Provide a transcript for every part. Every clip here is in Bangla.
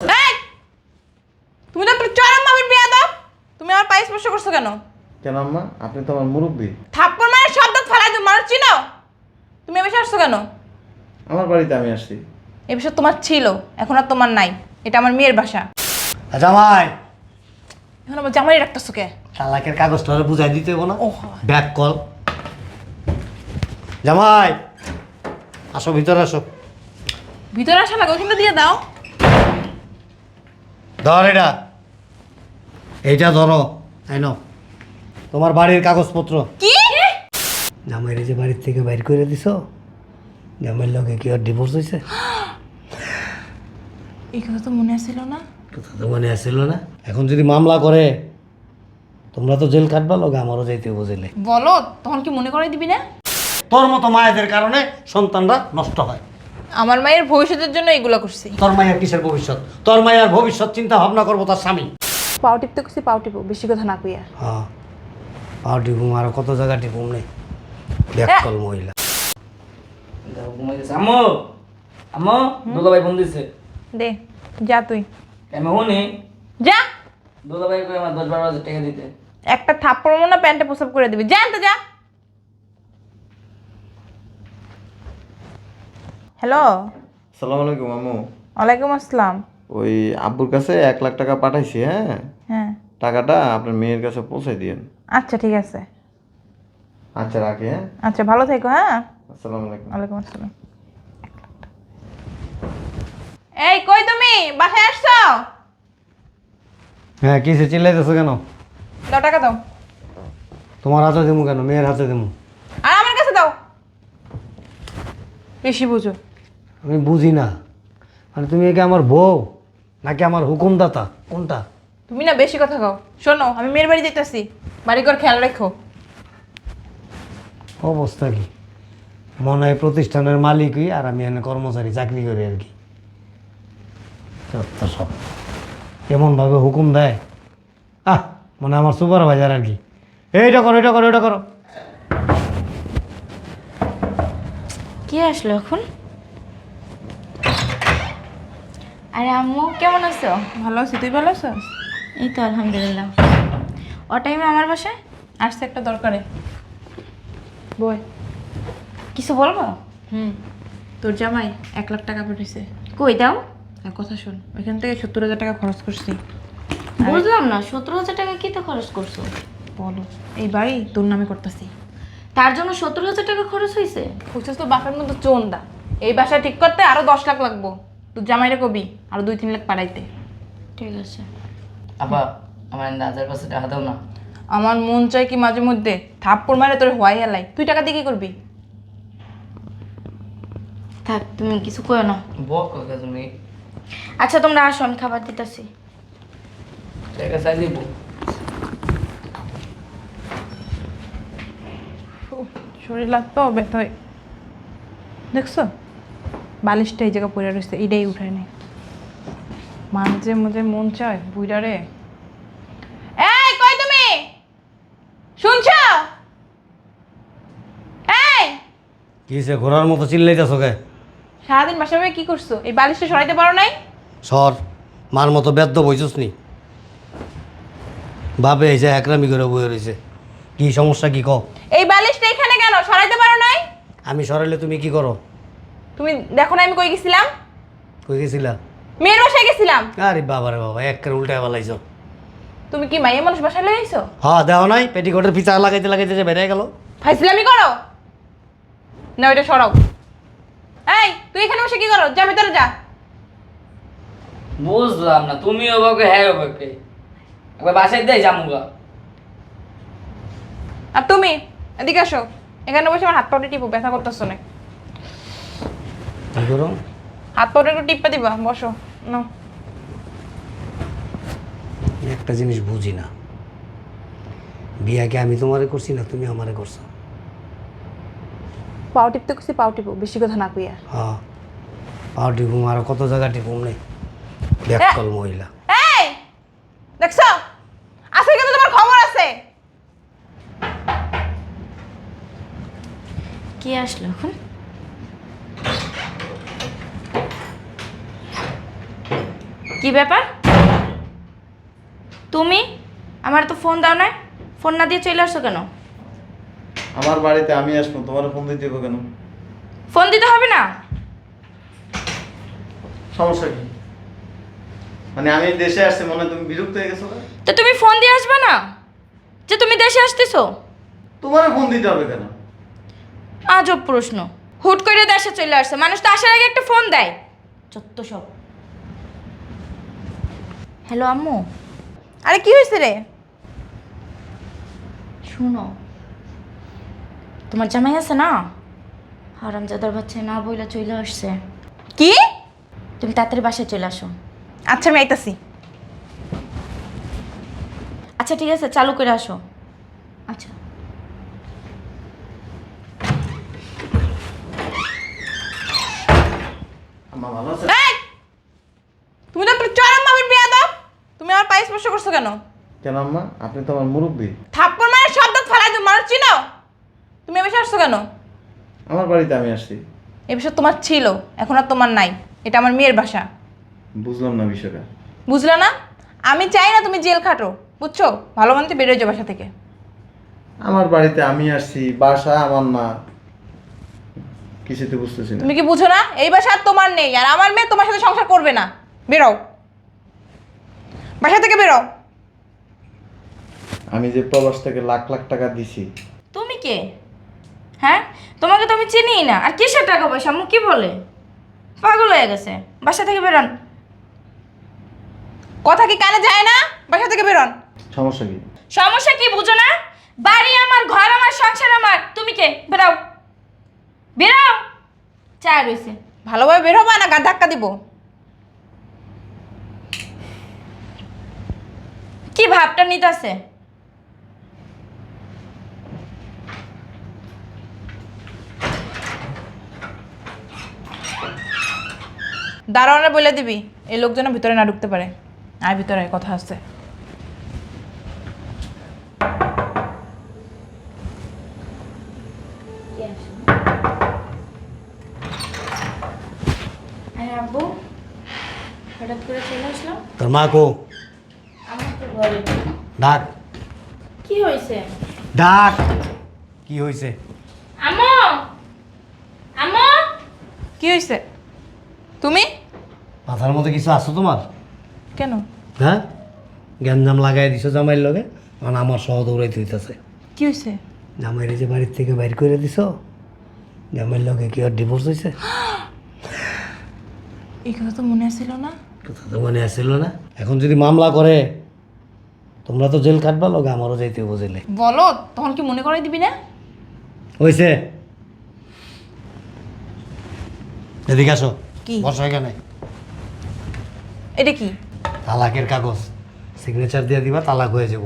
এই! তুমি তো চরম ভাবে বিয়া দাও তুমি আমার পায়ে স্পর্শ করছ কেন? কেন আম্মা? আপনি তো আমার মুরব্বী। থাপ্পড় মানে শব্দ ফেলাই তুমি মানুষ চিনো? তুমি এ বিষয়ে আসছো কেন? আমার বাড়িতে আমি আসছি। এ বিষয় তোমার ছিল এখন আর তোমার নাই। এটা আমার মেয়ের বাসা। জামাই! এখন আমার জামাই রাখতেছো কে? তালাকের কাগজটা ওরা বুঝাই দিতে হব না? ও ব্যাক কল। জামাই! আসো ভিতরে আসো। ভিতরে আসা লাগে ওখানে দিয়ে দাও। ধর এটা। এইটা ধরো। আই নাও। তোমার বাড়ির কাগজপত্র। কি? জামাইরে যে বাড়ির থেকে বাইর করে দিছ জামাইয়ের লগে কি আর ডিভোর্স হয়েছে এই কথা তো মনে ছিল না। কথা তো মনে আসছিল না। এখন যদি মামলা করে তোমরা তো জেল কাটবা লগে আমারও যাইতে বুঝলে বলো তখন কি মনে করে দিবি না? তোর মতো মায়েদের কারণে সন্তানরা নষ্ট হয়। আমার মায়ের ভবিষ্যতের জন্য এগুলো করছি। তোর মায়ের কিসের ভবিষ্যৎ? তোর মায়ের ভবিষ্যৎ চিন্তা ভাবনা করব তার স্বামী। পাও টিপতে করছি পাও টিপো বেশি কথা না কইয়া। হ্যাঁ পাও টিপুম আরও কত জায়গা টিপুম নেই ব্যাককল মহিলা। দেখো ঘুমাই গেছে। আম্মু আম্মু দুলা ভাই ফোন দিছে। দে যা তুই। আমি শুনি যা। দুলা ভাই কই আমার দশ বারো হাজার টাকা দিতে। একটা থাপ্পড় মনে প্যান্টে প্রসাব করে দিবি। যা তো যা। হ্যালো। সালাম আলাইকুম আম্মু। ওয়ালাইকুম আসসালাম। ওই আব্বুর কাছে এক লাখ টাকা পাঠাইছি হ্যাঁ? হ্যাঁ। টাকাটা আপনার মেয়ের কাছে পৌঁছে দিয়েন। আচ্ছা ঠিক আছে। আচ্ছা রাখি হ্যাঁ? আচ্ছা ভালো থেকো হ্যাঁ? আসসালামু আলাইকুম। ওয়ালাইকুম আসসালাম। এই কই তুমি? বাসায় আসছো? হ্যাঁ কিসে চিল্লাইতেছো কেন? দাও টাকা দাও। তোমার হাতে দেবো কেন? মেয়ের হাতে দেবো আর আমার কাছে দাও। বেশি বুঝো। আমি বুঝি না। মানে তুমি একে আমার বউ নাকি আমার হুকুমদাতা? কোনটা? তুমি না বেশি কথা কও। শোনো আমি মেয়ের বাড়ি যেতেছি বাড়ি ঘর খেয়াল রেখো। অবস্থা কি? মনে হয় প্রতিষ্ঠানের মালিকই আর আমি এখানে কর্মচারী চাকরি করি আর কি। সব এমনভাবে হুকুম দেয়? আহ মানে আমার সুপারভাইজার আর কি। এইটা করো এটা করো এটা করো। কে আসলো এখন? আরে আম্মু কেমন আছো? ভালো আছি তুই ভালো আছো এই তো আলহামদুলিল্লাহ। ও টাইমে আমার বাসায়? আসছে একটা দরকারে। বই। কিছু বলব? হুম। তোর জামাই এক লাখ টাকা পাঠিয়েছে। কই দাও? আর কথা শোন ওইখান থেকে সত্তর হাজার টাকা খরচ করছি। বুঝলাম না সতেরো হাজার টাকা কি তো খরচ করছ? বলো এই বাড়ি তোর নামে করতেছি। তার জন্য সত্তর হাজার টাকা খরচ হয়েছে বুঝছিস তো বাপের মতো চোন্দা। এই বাসা ঠিক করতে আরও দশ লাখ লাগবো। তোর জামাইরে কবি আরও দুই তিন লাখ পাঠাইতে। ঠিক আছে। আব্বা আমার হাজার পাঁচশো টাকা দাও না। আমার মন চাই কি মাঝে মধ্যে থাপ্পড় মারে তোর হোয়াই হেলাই। তুই টাকা দিয়ে কি করবি? থাক তুমি কিছু করো না। বক তুমি। আচ্ছা তোমরা আসো আমি খাবার দিতেছি। টাকা চাই দিব। শরীর লাগতো ব্যথা হয় দেখছ? বালিশটা এই জায়গা পড়ে রয়েছে এটাই উঠায় নেই। মাঝে মাঝে মন চায় বুইডারে এই কই তুমি? শুনছ? এই! কিসে ঘোরার মতো চিল্লাইতেছো কে? সারাদিন বাসা বসে কি করছ? এই বালিশটা সরাইতে পারো নাই? সর মার মতো বেদ্য বইছস নি। বাপে এই যে একরামি করে বয়ে রয়েছে কি সমস্যা কি কও? এই বালিশটা এখানে কেন? সরাইতে পারো নাই? আমি সরাইলে তুমি কি করো? তুমি দেখো না আমি কই গেছিলাম? কই গেছিলা? মেয়ের বাসায় গেছিলাম। আরে বাবা রে বাবা এক করে উল্টায় বেলাইছ তুমি কি মাইয়া মানুষ বাসায় লয়ে আইছো? হ্যাঁ দেওয়া নাই পেটিকোটের পিছা লাগাইতে লাগাইতে যে বেড়ে গেল। ফাইসলামি করো। না ওইটা সরাও। এই তুই এখানে বসে কি করো? যা ভিতরে যা। বুঝলাম না তুমি ওবাকে হ্যাঁ ওবাকে একবার বাসায় দেয় জামুগা আর তুমি এদিকে আসো। এখানে বসে আমার হাত পাউডে টিপো ব্যথা করতেছো না কি করো? হাত একটু টিপা দিবা বসো না আমি একটা জিনিস বুঝি না। বিয়াকে আমি তোমারে করছি না তুমি আমারে করছ? পাও টিপতে খুশি পাও টিপো বেশি কথা না কইয়া। হ্যাঁ পাও টিপুম আরও কত জায়গা টিপুম নেই ব্যাককল মহিলা। এই দেখছ? আজকে কিন্তু তোমার খবর আছে। কে আসলো এখন? কি ব্যাপার? তুমি? আমার তো ফোন দাও না ফোন না দিয়ে চলে আসছো কেন? আমার বাড়িতে আমি আসব তোমার ফোন দিতে হবে কেন? ফোন দিতে হবে না? সমস্যা কি? মানে আমি দেশে আসছি মনে তুমি বিরক্ত হয়ে গেছো তো তুমি ফোন দিয়ে আসবে না? যে তুমি দেশে আসতেছো? তোমার ফোন দিতে হবে কেন? আজব প্রশ্ন। হুট করে দেশে চলে আসছে। মানুষ তো আসার আগে একটা ফোন দেয়। চত্ব সব। হ্যালো আম্মু। আরে কি হয়েছে রে? শুনো তোমার জামাই আছে না? হারামজাদার বাচ্চা না বইলা চলে আসছে। কি? তুমি তাড়াতাড়ি বাসায় চলে আসো। আচ্ছা আমি আইতাছি। আচ্ছা ঠিক আছে চালু করে আসো। আচ্ছা। আমার ভালো আছে এই! তুমি তো একটা চরম ভাবে বিয়া দাও পায়ে স্পর্শ করছ কেন? কেন আম্মা? আপনি তো আমার মুরব্বী। থাপ্পড় মানে শব্দ ফেলাই তুমি মানুষ চিনো? তুমি এ বিষয়ে আসছো কেন? আমার বাড়িতে আমি আসছি। এ বিষয় তোমার ছিল এখন আর তোমার নাই। এটা আমার মেয়ের বাসা বুঝলাম না বিষয়টা। বুঝলে না? আমি চাই না তুমি জেল খাটো বুঝছ? ভালো মন্দ বেরোয় যাও বাসা থেকে। আমার বাড়িতে আমি আসছি বাসা আমার না। কিছুতে বুঝতেছি না। তুমি কি বুঝো না? এই বাসা আর তোমার নেই আর আমার মেয়ে তোমার সাথে সংসার করবে না। বেরো। বাসা থেকে বেরো। আমি যে প্রবাস থেকে লাখ লাখ টাকা দিছি। তুমি কে? হ্যাঁ? তোমাকে তো আমি চিনিই না। আর কিসের টাকা পয়সা? আম্মু কি বলে? পাগল হয়ে গেছে। বাসা থেকে বেরোন। কথা কি কানে যায় না? বাসা থেকে বেরোন। সমস্যা কি? সমস্যা কি বুঝো না? বাড়ি আমার ঘর আমার সংসার আমার। তুমি কে? বেরাও। বেরাও। চা রয়েছে ভালোভাবে বের হবা না? গা ধাক্কা দিব। কি ভাবটা নিতেছে? দারোয়ানে বলে দিবি এই লোকজন ভিতরে না ঢুকতে পারে। আর ভিতরে কথা আছে। হঠাৎ করে তোর মা কো? ডাক। কি হয়েছে ডাক। কি হয়েছে আমো! আমো! কি হয়েছে তুমি? মাথার মধ্যে কিছু আছে তোমার? কেন? হ্যাঁ? গ্যাঞ্জাম লাগাই দিছো জামাইয়ের লগে? কারণ আমার সহ দৌড়াইতে হইতেছে। কি হয়েছে জামাইরে যে বাড়ির থেকে বাইর করে দিছো? জামাইয়ের লগে কি আর ডিভোর্স হয়েছে এই কথা তো মনে আসছিল না। কথা তো মনে আসছিল না। এখন যদি মামলা করে তোমরা তো জেল কাটবা লগে আমারও যাইতে বুঝলে বলো তখন কি মনে করাই দিবি না? হয়েছে এদিকে আসো। কি? বসো এখানে। এটা কি? তালাকের কাগজ। সিগনেচার দিয়ে দিবা তালাক হয়ে যাব।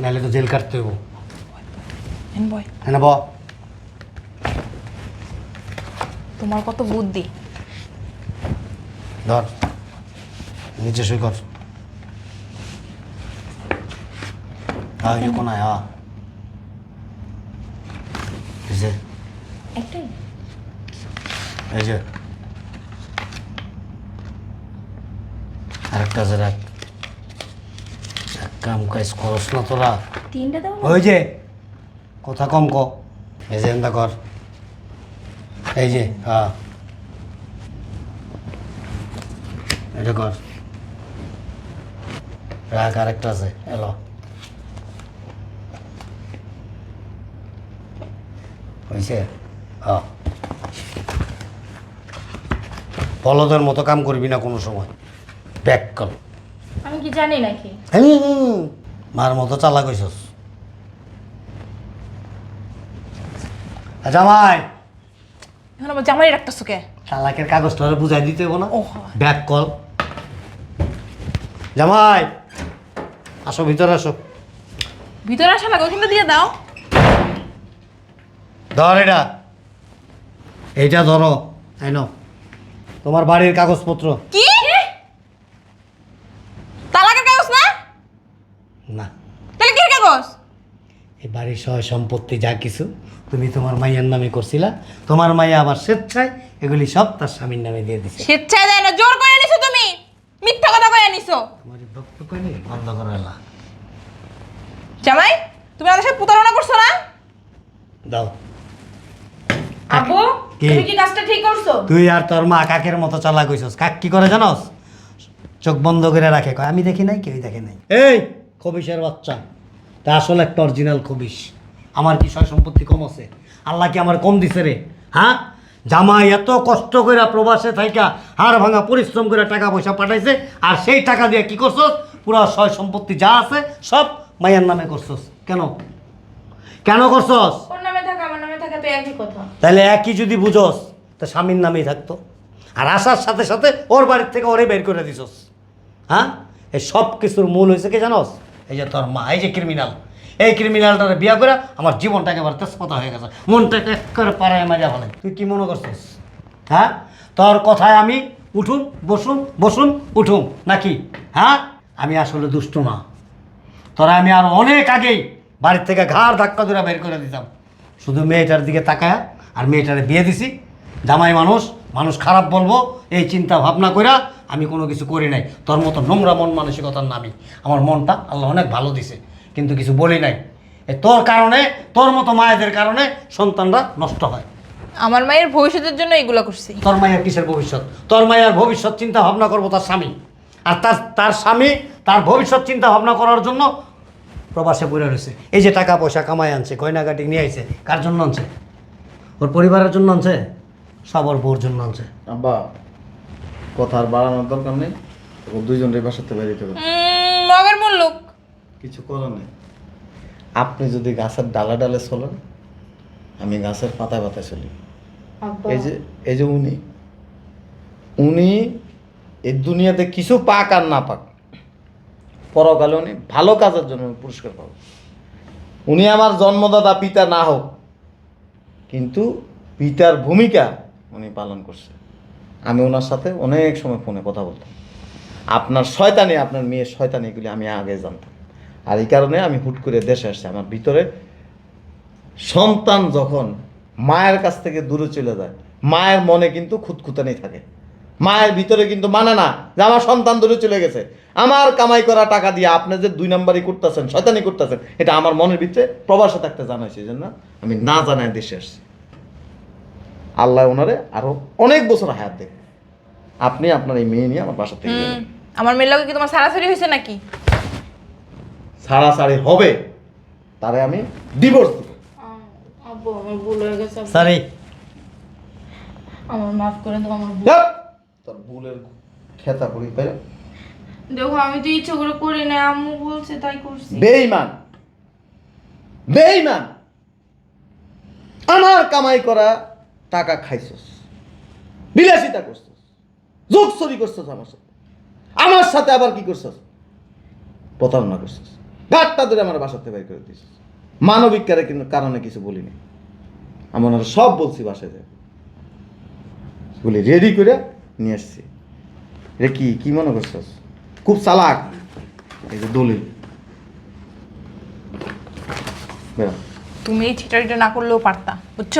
নাহলে তো জেল কাটতে হইব। এন বয় হ্যাঁ ব। তোমার কত বুদ্ধি। ধর নিচে সই কর। হ্যাঁ ইয়ে কোনায় হ্যাঁ এই যে একটাই এই যে আরেকটা আছে রাখ এক কাম কাজ করস না তোরা তিনটা দাও ওই যে কথা কম ক এই যে এন্দা কর এই যে হ্যাঁ এটা কর রাখ আরেকটা আছে এলো হয়েছে? হ্যাঁ বলদের মতো কাম করবি না কোনো সময়। ব্যাক কর। আমি কি জানি নাকি? মার মতো চালাক হইছস। জামাই। এখন আবার জামাই রাখতেছো কে? তালাকের কাগজটা বুঝাই দিতে হব না? ব্যাক কল জামাই। আসো ভিতরে আসো। ভিতরে আসা লাগে ওখানে দিয়ে দাও। ধর এটা। এইটা ধরো তাই নাও। তোমার বাড়ির কাগজপত্র। কি? তালাকের কাগজ না? না। তাহলে কি কাগজ? এই বাড়ির সয় সম্পত্তি যা কিছু তুমি তোমার মাইয়ার নামে করছিলা তোমার মাইয়া আবার স্বেচ্ছায় এগুলি সব তার স্বামীর নামে দিয়ে দিছে। স্বেচ্ছায় দেয় না জোর করে নিছো তুমি। মিথ্যা কথা কই আইছো আমার এই বক্তব্য নেই বন্ধ করে এলা। জামাই তুমি আমাদের সাথে প্রতারণা করছ না? দাও। আব্বু তুমি কি কাজটা ঠিক করছ? তুই আর তোর মা কাকের মতো চালা কইছস? কাক কি করে জানোস? চোখ বন্ধ করে রাখে। কয় আমি দেখি নাই কেউই দেখে নাই। এই খবিসের বাচ্চা। তা আসলে একটা অরিজিনাল খবিস আমার কি সয় সম্পত্তি কম আছে? আল্লাহ কি আমার কম দিছে রে? হ্যাঁ জামাই এত কষ্ট করে প্রবাসে থাইকা হাড় ভাঙা পরিশ্রম করে টাকা পয়সা পাঠাইছে আর সেই টাকা দিয়ে কি করছস? পুরো সয় সম্পত্তি যা আছে সব মায়ের নামে করছস। কেন? কেন করছস? তাহলে একই যদি বুঝোস, তা স্বামীর নামেই থাকতো। আর আসার সাথে সাথে ওর বাড়ির থেকে ওরে বের করে দিছস। হ্যাঁ? এই সব কিছুর মূল হয়েছে কি জানোস? এই যে তোর মা, এই যে ক্রিমিনাল এই ক্রিমিনালটারে বিয়া করে আমার জীবনটা একেবারে তেজপাতা হয়ে গেছে। মনটাকে একেবারে পাড়ায় মারিয়া ফেলে। তুই কি মনে করছিস? হ্যাঁ? তোর কথায় আমি উঠুন, বসুন বসুন, উঠুন। নাকি? হ্যাঁ? আমি আসলে দুষ্ট না। তোরা আমি আর অনেক আগেই বাড়ির থেকে ঘাড় ধাক্কা ধরে বের করে দিতাম। শুধু মেয়েটার দিকে তাকায়া আর মেয়েটারে বিয়ে দিছি। জামাই মানুষ মানুষ খারাপ বলব এই চিন্তা ভাবনা কইরা আমি কোনো কিছু করি নাই। তোর মতো নোংরা মন মানসিকতার নামি। আমার মনটা আল্লাহ অনেক ভালো দিছে কিন্তু কিছু বলি নাই। এই তোর কারণে তোর মতো মায়েদের কারণে সন্তানরা নষ্ট হয়। আমার মায়ের ভবিষ্যতের জন্য এগুলো করছি। তোর মায়ের কিসের ভবিষ্যৎ? তোর মায়ের ভবিষ্যৎ চিন্তা ভাবনা করব তার স্বামী। আর তার তার স্বামী তার ভবিষ্যৎ চিন্তা ভাবনা করার জন্য প্রবাসে পড়ে রয়েছে। এই যে টাকা পয়সা কামাই আনছে গয়নাগাটি নিয়ে আইছে কার জন্য আনছে? ওর পরিবারের জন্য আনছে? সব ওর বউর জন্য আনছে। আব্বা কথা আর বাড়ানোর দরকার নেই। ও দুইজন রে বাসাতে বেরিয়ে হবে মগের মুল্লুক কিছু করার নেই। আপনি যদি গাছের ডালে ডালে চলেন আমি গাছের পাতায় পাতায় চলি। এই যে এই যে উনি উনি এই দুনিয়াতে কিছু পাক আর না পাক। পরকালে উনি ভালো কাজের জন্য পুরস্কার পাবে উনি আমার জন্মদাতা, পিতা না হোক, কিন্তু পিতার ভূমিকা উনি পালন করছে আমি ওনার সাথে অনেক সময় ফোনে কথা বলতাম। আপনার শয়তানি, আপনার মেয়ের শয়তানিগুলি আমি আগে জানতাম। আর এই কারণে আমি হুট করে দেশে আসছি। আমার ভিতরে সন্তান যখন মায়ের কাছ থেকে দূরে চলে যায়, মায়ের মনে কিন্তু খুঁতখুতানি থাকে। মায়ের ভিতরে কিন্তু মানে না যে আমার সন্তান দূরে চলে গেছে। আমার কামাই করা টাকা দিয়ে আপনি যে দুই নাম্বারই করতেছেন শয়তানি করতেছেন এটা আমার মনের ভিতরে প্রবাসে থাকতে জানাইছে এই জন্য আমি না জানাই দেশে আসছি। আল্লাহ ওনারে আরও অনেক বছর হায়াত দেবে আপনি আপনার এই মেয়ে নিয়ে আমার বাসা থেকে আমার মেয়ের লগে কি তোমার সারাসারি হয়েছে নাকি? ছাড়াছাড়ি হবে তারে আমি ডিভোর্স দেবো। আব্বু আমার ভুল হয়ে গেছে এই আমার মাফ করে দাও আমার! তোর ভুলের খেতা করি তাই না? দেখো আমি তো ইচ্ছে করে করি না আম্মু বলছে তাই করছি। বেঈমান! বেঈমান! আমার কামাই করা টাকা খাইছস বিলাসিতা করছস যোগ চুরি করছস আমার সাথে। আমার সাথে আবার কি করছস? প্রতারণা করছস। গাঁটটা ধরে আমার বাসাতে বের করে দিয়েছিস মানবিক কারে কিন্তু কারণে কিছু বলিনি। আমার সব বলছি বাসায় যায় বলি রেডি করে নিয়ে আসছি। রে কি কি মনে করছস? খুব চালাক। এই যে দলিল। বেরো। তুমি এই ছিটারিটা না করলেও পারতা বুঝছ?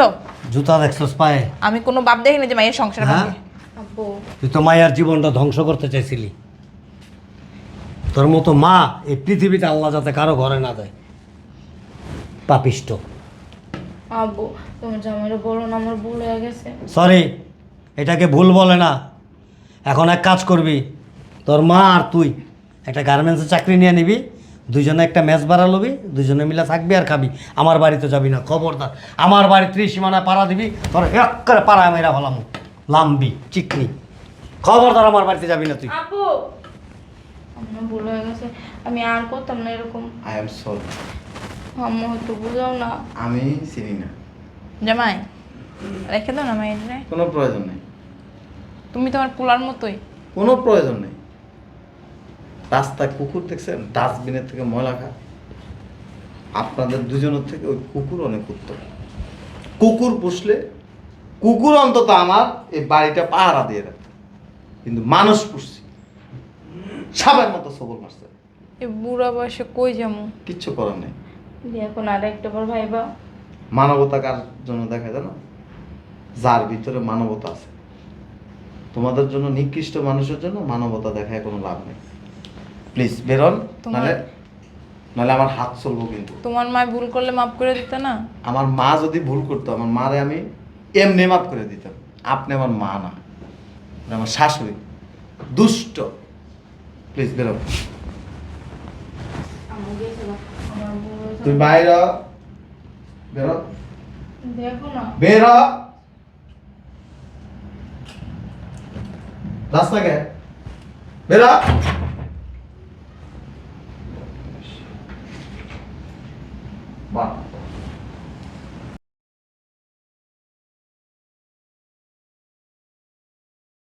জুতা দেখছস পায়ে? আমি কোনো বাপ দেখিনি যে মায়ের সংসার হ্যাঁ? ভাঙে। আব্বু। তুই তো মায়ের জীবনটা ধ্বংস করতে চাইছিলি। তোর মতো মা এই পৃথিবীতে আল্লাহ যাতে কারও ঘরে না দেয়। পাপিষ্ট। আব্বু তুমি জামাইরে বলো না আমার ভুল হয়ে গেছে। সরি এটাকে ভুল বলে না। এখন এক কাজ করবি তোর মা আর তুই একটা গার্মেন্টসে চাকরি নিয়ে নিবি দুইজনে একটা ম্যাচ ভাড়া লবি দুজনে মিলে থাকবি আর খাবি। আমার বাড়িতে যাবি না খবরদার। আমার বাড়ি ত্রিসীমানায় পাড়া দিবি তোর এক করে পাড়া মেরা ভালাম লাম্বি চিকনি। খবরদার আমার বাড়িতে যাবি না তুই। আপু! আমার ভুল হয়ে গেছে আমি আর করতাম না এরকম। আই এম সরি আম্মু একটু বুঝাও না। আমি চিনি না। জামাই রেখে দাও না মায়ের কোনো প্রয়োজন নেই। তুমি তোমার পোলার মতোই। কোনো প্রয়োজন নেই। রাস্তায় কুকুর দেখছেন ডাস্টবিনের থেকে ময়লা খায়। আপনাদের দুজনের থেকে ওই কুকুর অনেক উত্তম। কুকুর পুষলে কুকুর অন্তত আমার এই বাড়িটা পাহারা দিয়ে রাখত। কিন্তু মানুষ পুষছি। সাবের মতো সবল মারছে। এই বুড়া বয়সে কই যাব? কিচ্ছু করার নেই। এখন আর একটা বার ভাইবা। মানবতা কার জন্য দেখা যায় না? যার ভিতরে মানবতা আছে। তোমাদের জন্য নিকৃষ্ট মানুষের জন্য মানবতা দেখায় কোনো লাভ নেই। প্লিজ বেরোন নাহলে নাহলে আমার হাত চলবো কিন্তু। তোমার মা ভুল করলে মাফ করে দিতে না? আমার মা যদি ভুল করতো আমার মারে আমি এমনি মাফ করে দিতাম। আপনি আমার মা না। আমার শাশুড়ি। দুষ্ট। প্লিজ বেরো তুই বাইরে। বেরো। দেখো না। বের। রাস্তা কে বেরো।